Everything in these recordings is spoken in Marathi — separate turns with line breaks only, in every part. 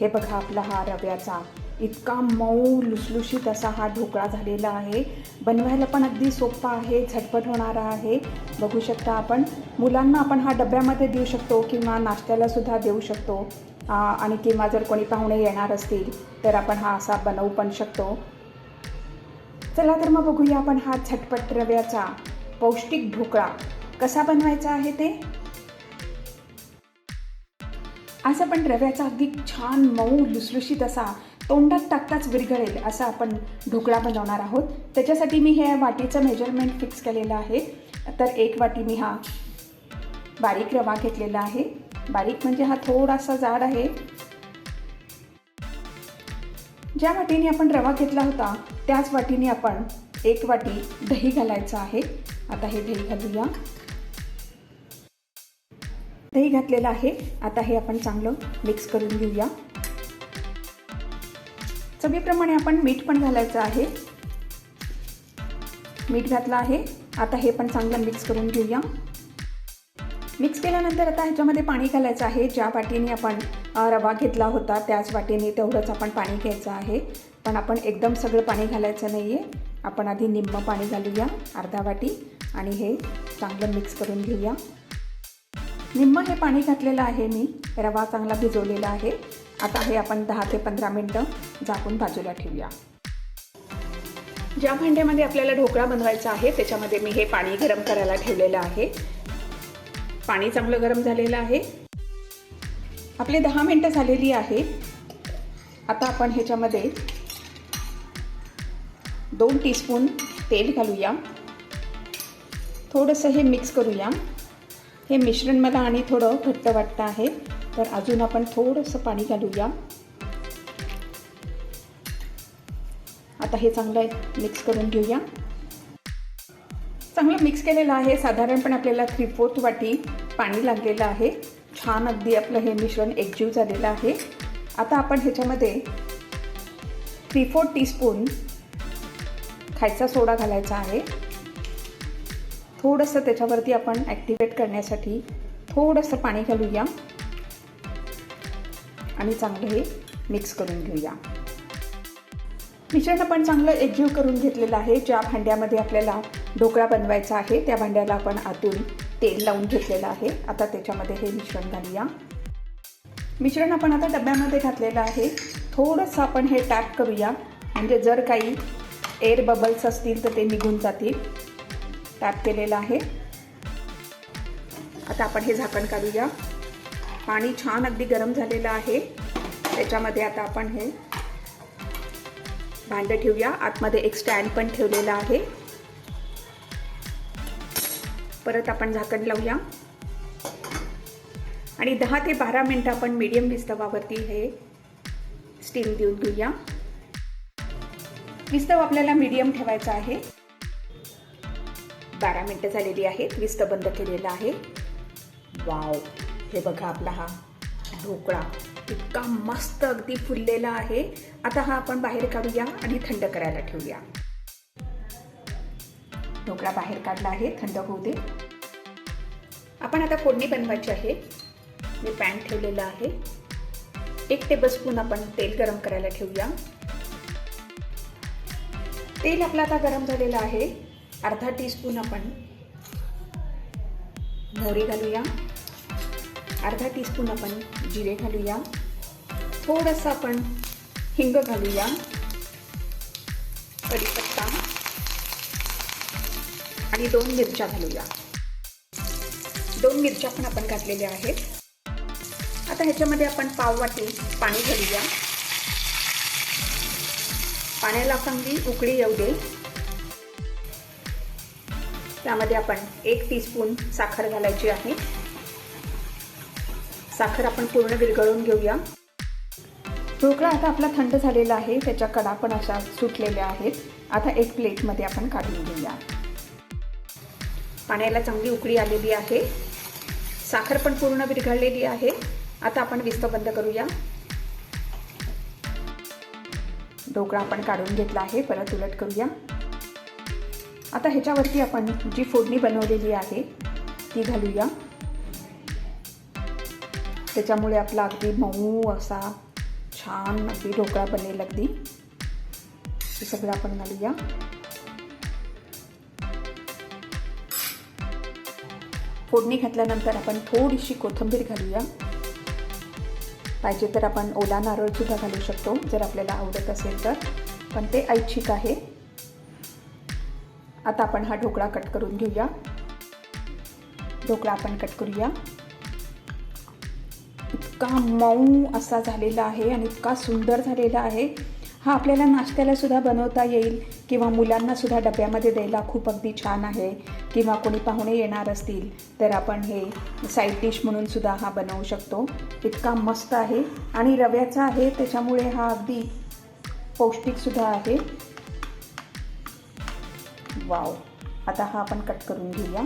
हे बघा आपला हा रव्याचा. इतका मऊ लुसलुशीत असा हा ढोकळा झालेला आहे. बनवायला पण अगदी सोपा आहे झटपट होणारा आहे. बघू शकता आपण. मुलांना आपण हा डब्यामध्ये देऊ शकतो किंवा नाश्त्याला सुद्धा देऊ शकतो. आणि किंवा जर कोणी पाहुणे येणार असतील तर आपण हा असा बनवू पण शकतो. चला तर मग बघूया आपण हा झटपट रव्याचा पौष्टिक ढोकळा कसा बनवायचा आहे ते. असं पण रव्याचा अगदी छान मऊ लुसलुशीत असा तोंडात टाकताच विरघळेल असा आपण ढोकळा बनवणार आहोत. त्याच्यासाठी मी हे वाटीचं मेजरमेंट फिक्स केलेलं आहे. तर एक वाटी मी हा बारीक रवा घेतलेला आहे. बारीक म्हणजे हा थोडासा जाड आहे. ज्या वाटीने आपण रवा घेतला होता त्याच वाटीने आपण एक वाटी दही घालायचं आहे. आता हे दही घालूया. दही घातलेलं आहे. आता हे आपण चांगलं मिक्स करून घेऊया. चवीप्रमाणे आपण मीठ पण घालायचं आहे. मीठ घातलं आहे. आता हे पण चांगलं मिक्स करून घेऊया. मिक्स केल्यानंतर आता ह्याच्यामध्ये पाणी घालायचं आहे. ज्या वाटीने आपण रवा घेतला होता त्याच वाटीने तेवढंच आपण पाणी घ्यायचं आहे. पण आपण एकदम सगळं पाणी घालायचं नाही आहे आपण आधी निम्म पाणी घालूया अर्धा वाटी. आणि हे चांगलं मिक्स करून घेऊया. निम्म हे पाणी घातलेलं आहे मी. रवा चांगला भिजवलेला आहे. आता हे आपण दहा ते पंधरा मिनटं झाकून बाजूला ठेवूया. ज्या भांड्यामध्ये आपल्याला ढोकळा बनवायचा आहे त्याच्यामध्ये मी हे पाणी गरम करायला ठेवलेलं आहे. पाणी चांगलं गरम झालेलं आहे. आपले दहा मिनटं झालेली आहे. आता आपण ह्याच्यामध्ये दोन टीस्पून तेल घालूया. थोडंसं हे मिक्स करूया. हे मिश्रण मला आणि थोडं घट्ट वाटतं आहे. तर अजून आपण थोडंसं पाणी घालूया. आता हे चांगलं मिक्स करून घेऊया. चांगलं मिक्स केलेलं आहे. साधारणपणे आपल्याला थ्री फोर्थ वाटी पाणी लागलेलं आहे. छान अगदी आपलं हे मिश्रण एकजीव झालेलं आहे. आता आपण ह्याच्यामध्ये थ्री फोर्थ टीस्पून खायचा सोडा घालायचा आहे. थोडंसं त्याच्यावरती आपण ॲक्टिवेट करण्यासाठी थोडंसं पाणी घालूया. आणि चांगलं हे मिक्स करून घेऊया. मिश्रण आपण चांगलं एकजीव करून घेतलेलं आहे. ज्या भांड्यामध्ये आपल्याला ढोकळा बनवायचा आहे त्या भांड्याला आपण आतून तेल लावून घेतलेलं आहे. आता त्याच्यामध्ये हे मिश्रण घालूया. मिश्रण आपण आता डब्यामध्ये घातलेलं आहे. थोडंसं आपण हे टॅप करूया. म्हणजे जर काही एअर बबल्स असतील तर ते निघून जातील. टॅप केलेलं आहे. आता आपण हे झाकण काढूया. पाणी छान अगदी गरम झालेलं आहे. त्याच्यामध्ये आता आपण हे भांडं ठेवूया. आतमध्ये एक स्टँड पण ठेवलेला आहे. परत आपण झाकण लावूया. आणि दहा ते बारा मिनटं आपण मीडियम विस्तवावरती हे स्टीम देऊन घेऊया. विस्तव आपल्याला मीडियम ठेवायचा आहे. बारा मिनटं झालेली आहेत. विस्त बंद केलेला आहे. वाव. हे बघा आपला हा ढोकळा इतका मस्त अगदी फुललेला आहे. आता हा आपण बाहेर काढूया आणि थंड करायला ठेवूया. ढोकळा बाहेर काढला आहे. थंड होऊ दे. आपण आता फोडणी बनवायची आहे. मी पॅन ठेवलेलं आहे. एक टेबलस्पून आपण तेल गरम करायला ठेवूया. तेल आपलं आता गरम झालेलं आहे. अर्धा टीस्पून आपण मोहरी घालूया. अर्धा टीस्पून आपण जिरे घालूया. थोडंसं आपण हिंग घालूया. कढीपत्ता. आणि दोन मिरच्या घालूया. दोन मिरच्या पण आपण घातलेल्या आहेत. आता ह्याच्यामध्ये आपण पाव वाटी पाणी घालूया. पाण्याला चांगली उकळी येऊ दे. त्यामध्ये आपण एक टीस्पून साखर घालायची आहे. साखर आपण पूर्ण विरघळून घेऊया. ढोकळा आता आपला थंड झालेला आहे. त्याच्या कडा पण अशा सुटलेल्या आहेत. आता एक प्लेटमध्ये आपण काढून घेऊया. पाण्याला चांगली उकळी आलेली आहे. साखर पण पूर्ण विरघळलेली आहे. आता आपण विस्त बंद करूया. ढोकळा आपण काढून घेतला आहे. परत उलट करूया. आता ह्याच्यावरती आपण जी फोडणी बनवलेली आहे ती घालूया. त्याच्यामुळे आपला अगदी मऊ असा छान अगदी ढोकळा बनेल अगदी. हे सगळं आपण घालूया. फोडणी घातल्यानंतर आपण थोडीशी कोथिंबीर घालूया. पाहिजे तर आपण ओला नारळ सुद्धा घालू शकतो जर आपल्याला आवडत असेल तर. पण ते ऐच्छिक आहे. आता आपण हा ढोकळा कट करून घेऊया. ढोकळा आपण कट करूया. इतका मऊ असा झालेला आहे आणि इतका सुंदर झालेला आहे. हा आपल्याला नाश्त्याला सुद्धा बनवता येईल किंवा मुलांना सुद्धा डब्यामध्ये द्यायला खूप अगदी छान आहे किंवा कोणी पाहुणे येणार असतील तर आपण हे साईड डिश म्हणून सुद्धा हा बनवू शकतो. इतका मस्त आहे आणि रव्याचा आहे त्याच्यामुळे हा अगदी पौष्टिकसुद्धा आहे. वाव. आता हा आपण कट करून घेऊया.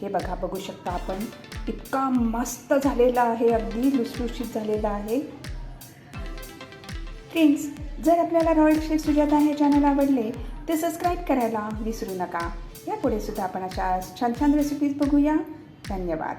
हे बघा बघू शकता आपण. इतका मस्त झालेला आहे अगदी लुसलुशीत झालेला आहे. फ्रेंड्स जर आपल्याला रॉयल शेफ सुजाता हे चॅनल आवडले ते सबस्क्राईब करायला विसरू नका. यापुढे सुद्धा आपण अशा छान छान रेसिपीज बघूया. धन्यवाद.